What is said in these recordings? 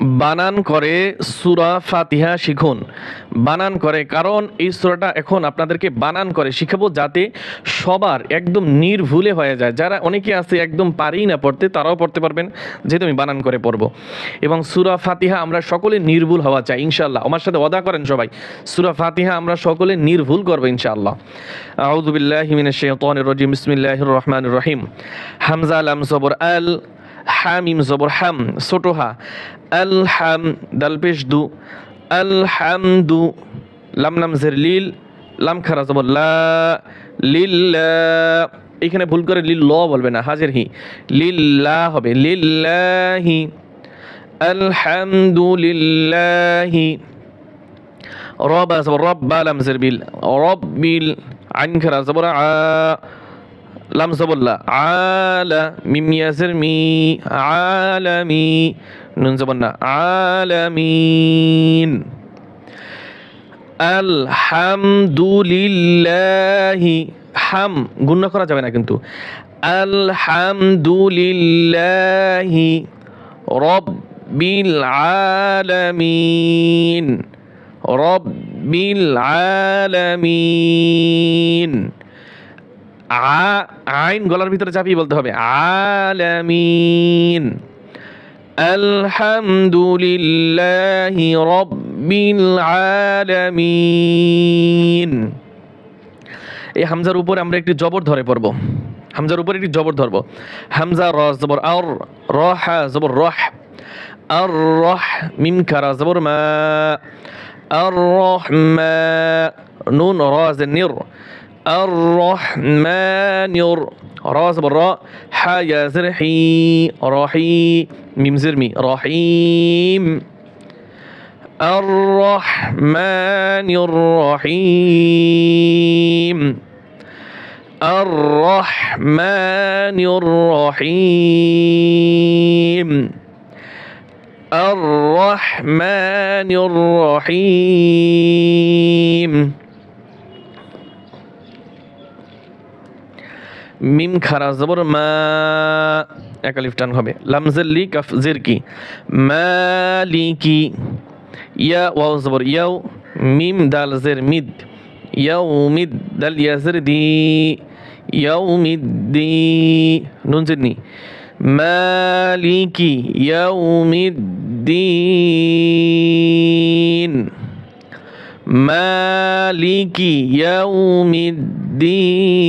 বানান করে সুরা ফাতিহা শিখুন। বানান করে, কারণ এই সুরাটা এখন আপনাদেরকে বানান করে শিখাবো যাতে সবার একদম নির্ভুলে হয়ে যায়। যারা অনেকে আছে একদম পারেই না পড়তে, তারাও পড়তে পারবেন, যেহেতু আমি বানান করে পড়ব। এবং সুরা ফাতিহা আমরা সকলে নির্ভুল হওয়া চাই, ইনশাআল্লাহ। আমার সাথে অদা করেন সবাই, সুরা ফাতিহা আমরা সকলে নির্ভুল করব, ইনশাআল্লাহ। আউযু বিল্লাহি মিনাশ শাইতানির রাজিম, বিসমিল্লাহির রহমানির রহিম। হামজা লাম সবর আল হামিম জবর হাম, ছোট হা, আল হাম দাল পেশ দু, আল হামদু লাম নাম জের লিল, লাম খারা জবর লা লিল্লা এখানে ভুল করে লিল ল বলবে না, হাজের হি লিল্লা হবে লিল্লাহি আলহামদুলিল্লাহি রব জবর, রব্বা লাম জের বিল, রব্বিল আইন খারা জবর আ লাম আলা মিম ইয়াসের মি আলামি নুন জবর না আলামিন আলহামদুলিল্লাহি, হাম, গুণ করা যাবে না কিন্তু। আলহামদুলিল্লাহি রব্বিল আলামিন রব্বিল আলামিন। আইন গলার ভিতরে চাপিয়ে বলতে হবে। আলামিন। আলহামদুলিল্লাহি রব্বিল আলামিন। এই হামজার উপরে আমরা একটি জবর ধরে পড়ব। হামজার উপরে একটি জবর ধরব। হামজা র জবর আর, রহ জবর রহ। আর, রহ, মিম খারা জবর মা। আর রহমা নুন রাজ নির। الرحمن راس بالراء حا يا زر حي رحي ميم زرمي رحيم. الرحمن الرحيم. الرحمن الرحيم. الرحمن الرحيم. মিম খারা, জবর মা একালিফ টান হবে। লামজের লি, কাফ জের কি? মালিকি ইয়া, ওয়াও, জবর ইয়াও, মিম দাল জের মিদ। ইয়াও মিদ দাল ইয়াজের দি। ইয়াও মিদ দি। নুন জেরনি মালিকি ইয়াও মিদ দিন। مالك يوم الدين.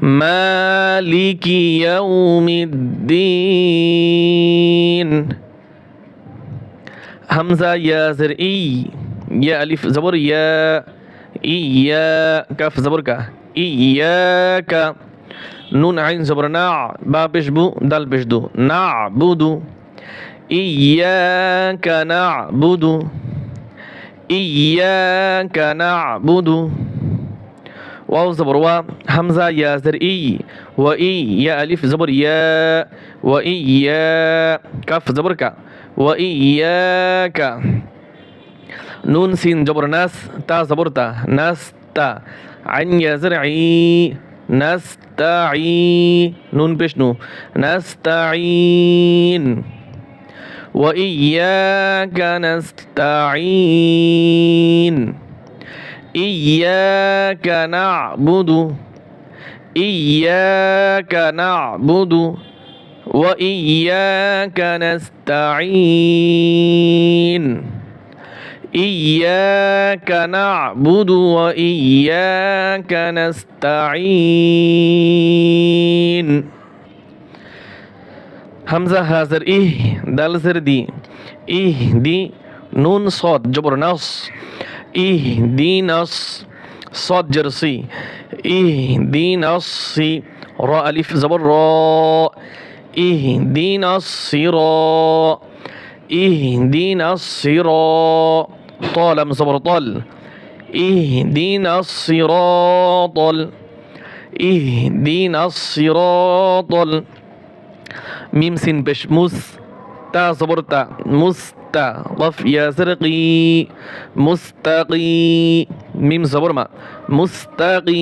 مالك يوم الدين. همزة يا زر يا ألف زبر يا إيا كاف زبر كا إياك نون عين زبر نع با بشبو دال بشدو نعبدو إياك نعبد. إياك نعبد. واو زبر و همزة يا زر إي. وإي يا ألف زبر يا. وإيا كف زبر كا. وإياك نون سين جبر ناس. تا زبر تا. ناس تا. عين يا زرعي نستعي نون بشنو نستعين وإياك نستعين. إياك نعبد. إياك نعبد. وإياك نستعين. إياك نعبد. وإياك نستعين. হামজা হাজার ইহ দাল জের দি ইহ দি নুন সদ জবর নাস ইহ দি নাস সদ জেরসি ইহ দি নাসি র আলিফ জবর র ইহ দি নাসি র ইহ দি নাসি র طالم زبر طل اهدنا الصراط اهدنا الصراط ميم سين بش مس تا صبر تا مستا ضف يا سرقي مستقي. ميم صبر ما. مستقيم.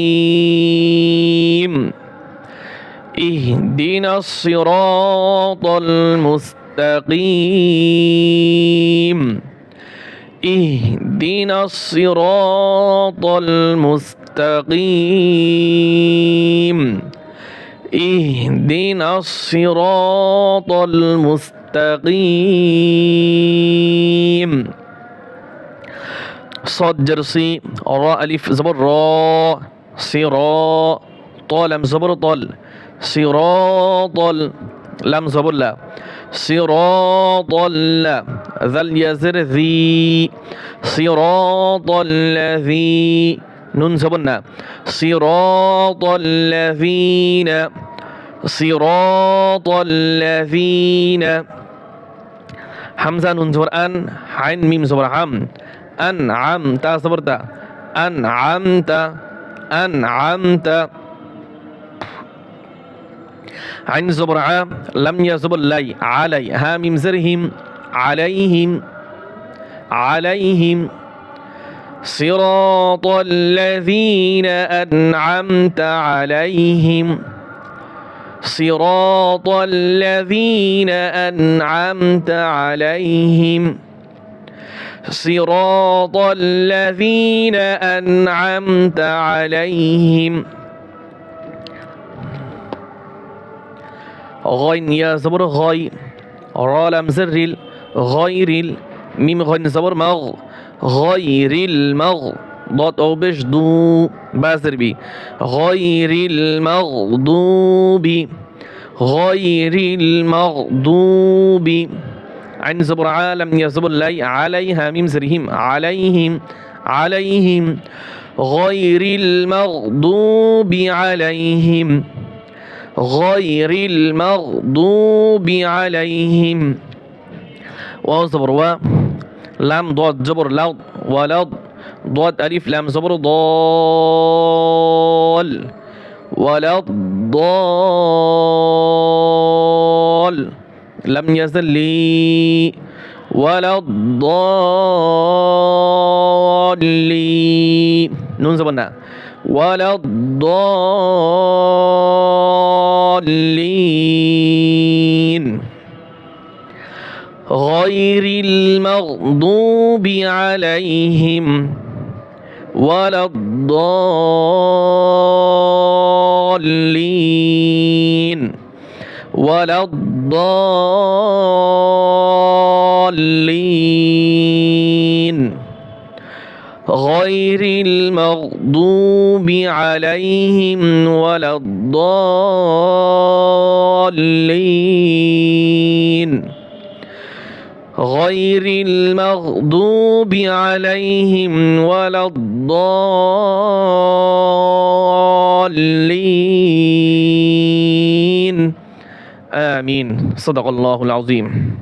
اهدنا الصراط المستقيم. اهدنا الصراط المستقيم. اهدنا الصراط المستقيم. صاد جرسي راء ألف زبر راء صراء طالم زبر طل صراط لم زبر لا صراط ال- ذا اليزر ذي صراط الذي نون زبرنا صراط الذين صراط الذين হামজা নুন জবর আন হাইন মিম জবর হাম আন আম তা জবর তা আন আম তা আন আম তা عين زبر ع لم يزبر لي علي ها ميم زرهم عليهم عليهم صراط الذين أنعمت عليهم. صراط الذين أنعمت عليهم. صراط الذين أنعمت عليهم. غين يا زبر غي. را لم زر غير ال. ميم غين زبر مغ. غير المغ ضاد أو بش دو بازر بي. غير المغضوب. غير المغضوب. عن زبر عالم يا زبر لي. عليها ميم زرهم. عليهم. عليهم. غير المغضوب عليهم. غير المغضوب عليهم. واو و لام ضاد زبر لو ولض ضاد ألف لام زبر ضال ولا الضال لم يزل لي ولا الضالين نون زبنا ولا الضالين غير المغضوب عليهم ولا الضالين. ولا الضالين. غير المغضوب عليهم ولا الضالين. غير المغضوب عليهم ولا الضالين. آمين. صدق الله العظيم.